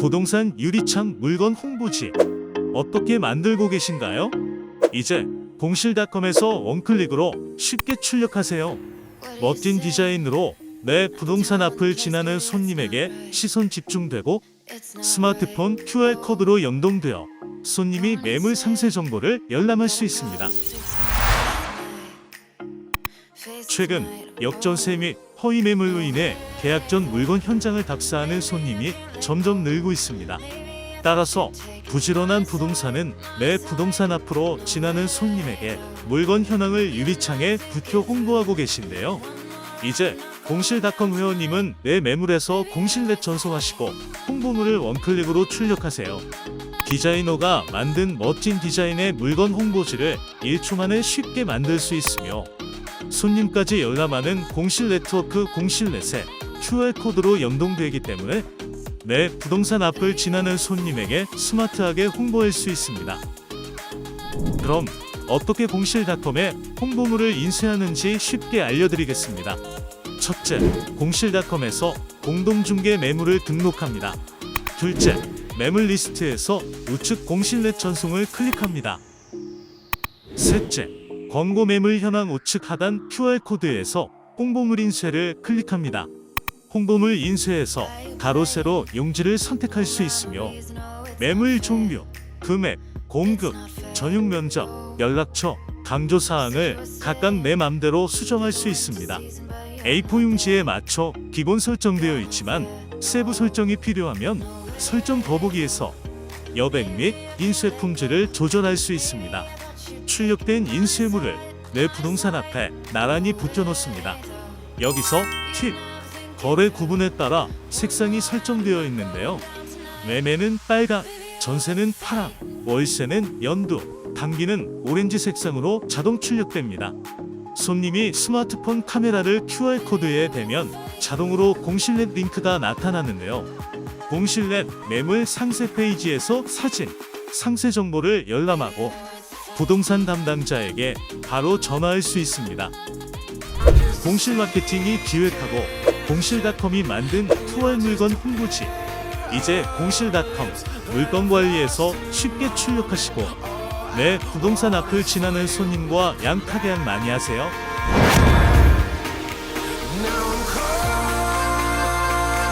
부동산 유리창 물건 홍보지 어떻게 만들고 계신가요? 이제 공실닷컴에서 원클릭으로 쉽게 출력하세요. 멋진 디자인으로 내 부동산 앞을 지나는 손님에게 시선 집중되고 스마트폰 QR코드로 연동되어 손님이 매물 상세 정보를 열람할 수 있습니다. 최근 역전세 및 허위 매물로 인해 계약 전 물건 현장을 답사하는 손님이 점점 늘고 있습니다. 따라서 부지런한 부동산은 내 부동산 앞으로 지나는 손님에게 물건 현황을 유리창에 붙여 홍보하고 계신데요. 이제 공실닷컴 회원님은 내 매물에서 공실넷 전송하시고 홍보물을 원클릭으로 출력하세요. 디자이너가 만든 멋진 디자인의 물건 홍보지를 1초 만에 쉽게 만들 수 있으며 손님까지 열람하는 공실 네트워크 공실넷에 QR코드로 연동되기 때문에 내 부동산 앞을 지나는 손님에게 스마트하게 홍보할 수 있습니다. 그럼 어떻게 공실닷컴에 홍보물을 인쇄하는지 쉽게 알려드리겠습니다. 첫째, 공실닷컴에서 공동중개 매물을 등록합니다. 둘째, 매물 리스트에서 우측 공실넷 전송을 클릭합니다. 셋째, 광고 매물 현황 우측 하단 QR코드에서 홍보물 인쇄를 클릭합니다. 홍보물 인쇄에서 가로 세로 용지를 선택할 수 있으며 매물 종류, 금액, 공급, 전용 면적, 연락처, 강조 사항을 각각 내 맘대로 수정할 수 있습니다. A4 용지에 맞춰 기본 설정되어 있지만 세부 설정이 필요하면 설정 더보기에서 여백 및 인쇄 품질을 조절할 수 있습니다. 출력된 인쇄물을 내 부동산 앞에 나란히 붙여놓습니다. 여기서 팁! 거래 구분에 따라 색상이 설정되어 있는데요. 매매는 빨강, 전세는 파랑, 월세는 연두, 당기는 오렌지 색상으로 자동 출력됩니다. 손님이 스마트폰 카메라를 QR코드에 대면 자동으로 공실넷 링크가 나타나는데요. 공실넷 매물 상세 페이지에서 사진, 상세 정보를 열람하고 부동산 담당자에게 바로 전화할 수 있습니다. 공실 마케팅이 기획하고 공실닷컴이 만든 투월 물건 홍보지. 이제 공실닷컴 물건 관리에서 쉽게 출력하시고 내 부동산 앞을 지나는 손님과 양타 계약 많이 하세요.